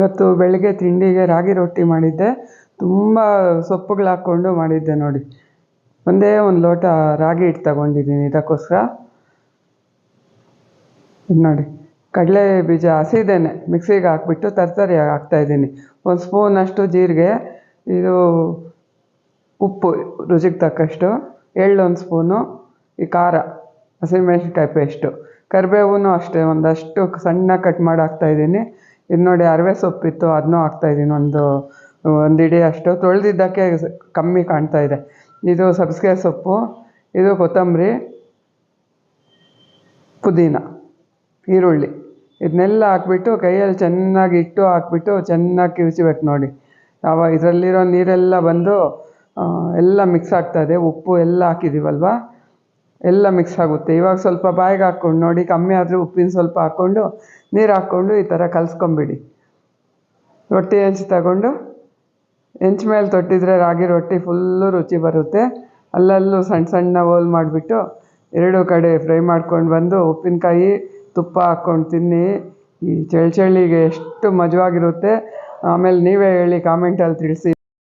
ಇವತ್ತು ಬೆಳಿಗ್ಗೆ ತಿಂಡಿಗೆ ರಾಗಿ ರೊಟ್ಟಿ ಮಾಡಿದ್ದೆ. ತುಂಬ ಸೊಪ್ಪುಗಳು ಹಾಕ್ಕೊಂಡು ಮಾಡಿದ್ದೆ ನೋಡಿ. ಒಂದೇ ಒಂದು ಲೋಟ ರಾಗಿ ಹಿಟ್ಟು ತಗೊಂಡಿದ್ದೀನಿ ಇದಕ್ಕೋಸ್ಕರ. ಇದು ನೋಡಿ, ಕಡಲೆ ಬೀಜ ಹಸಿದೇನೆ, ಮಿಕ್ಸಿಗೆ ಹಾಕ್ಬಿಟ್ಟು ಹಾಕ್ತಾ ಹಾಕ್ತಾಯಿದ್ದೀನಿ ಒಂದು ಸ್ಪೂನಷ್ಟು ಜೀರಿಗೆ, ಇದು ಉಪ್ಪು ರುಚಿಗೆ ತಕ್ಕಷ್ಟು, ಎಳ್ಳು ಒಂದು ಸ್ಪೂನು, ಈ ಖಾರ, ಹಸಿಮೆಣ್ಸಿನ್ಕಾಯಿ ಪೇಸ್ಟು. ಕರಿಬೇವು ಅಷ್ಟೇ, ಒಂದಷ್ಟು ಸಣ್ಣ ಕಟ್ ಮಾಡಿ ಹಾಕ್ತಾಯಿದ್ದೀನಿ ಇದು ನೋಡಿ ಅರವೆ ಸೊಪ್ಪಿತ್ತು ಅದನ್ನೂ ಹಾಕ್ತಾಯಿದ್ದೀನಿ ಒಂದು ಒಂದು ಹಿಡಿ ಅಷ್ಟು ತೊಳೆದಿದ್ದಕ್ಕೆ ಕಮ್ಮಿ ಕಾಣ್ತಾ ಇದೆ. ಇದು ಸಬ್ಸಿಗೆ ಸೊಪ್ಪು, ಇದು ಕೊತ್ತಂಬರಿ, ಪುದೀನ, ಈರುಳ್ಳಿ. ಇದನ್ನೆಲ್ಲ ಹಾಕ್ಬಿಟ್ಟು ಕೈಯಲ್ಲಿ ಚೆನ್ನಾಗಿ ಇಟ್ಟು ಹಾಕ್ಬಿಟ್ಟು ಚೆನ್ನಾಗಿ ಕಿವುಚ್ಬೇಕು ನೋಡಿ. ಆವಾಗ ಇದರಲ್ಲಿರೋ ನೀರೆಲ್ಲ ಬಂದು ಎಲ್ಲ ಮಿಕ್ಸ್ ಆಗ್ತಾ ಇದೆ. ಉಪ್ಪು ಎಲ್ಲ ಹಾಕಿದ್ದೀವಲ್ವ ಎಲ್ಲ ಮಿಕ್ಸ್ ಆಗುತ್ತೆ. ಇವಾಗ ಸ್ವಲ್ಪ ಬಾಯಿಗೆ ಹಾಕ್ಕೊಂಡು, ನೋಡಿ ಕಮ್ಮಿ ಆದರೆ ಉಪ್ಪಿನ ಸ್ವಲ್ಪ ಹಾಕ್ಕೊಂಡು, ನೀರು ಹಾಕ್ಕೊಂಡು ಈ ಥರ ಕಲಿಸ್ಕೊಂಬಿಡಿ. ರೊಟ್ಟಿ ಹೆಂಚು ತಗೊಂಡು, ಹೆಂಚು ಮೇಲೆ ತೊಟ್ಟಿದ್ರೆ ರಾಗಿ ರೊಟ್ಟಿ ಫುಲ್ಲು ರುಚಿ ಬರುತ್ತೆ. ಅಲ್ಲಲ್ಲೂ ಸಣ್ಣ ಸಣ್ಣ ಹೋಲ್ ಮಾಡಿಬಿಟ್ಟು, ಎರಡೂ ಕಡೆ ಫ್ರೈ ಮಾಡ್ಕೊಂಡು ಬಂದು, ಉಪ್ಪಿನಕಾಯಿ ತುಪ್ಪ ಹಾಕ್ಕೊಂಡು ತಿನ್ನಿ. ಈ ಚಳಿ ಚಳಿಗೆ ಎಷ್ಟು ಮಜವಾಗಿರುತ್ತೆ. ಆಮೇಲೆ ನೀವೇ ಹೇಳಿ ಕಾಮೆಂಟಲ್ಲಿ ತಿಳಿಸಿ.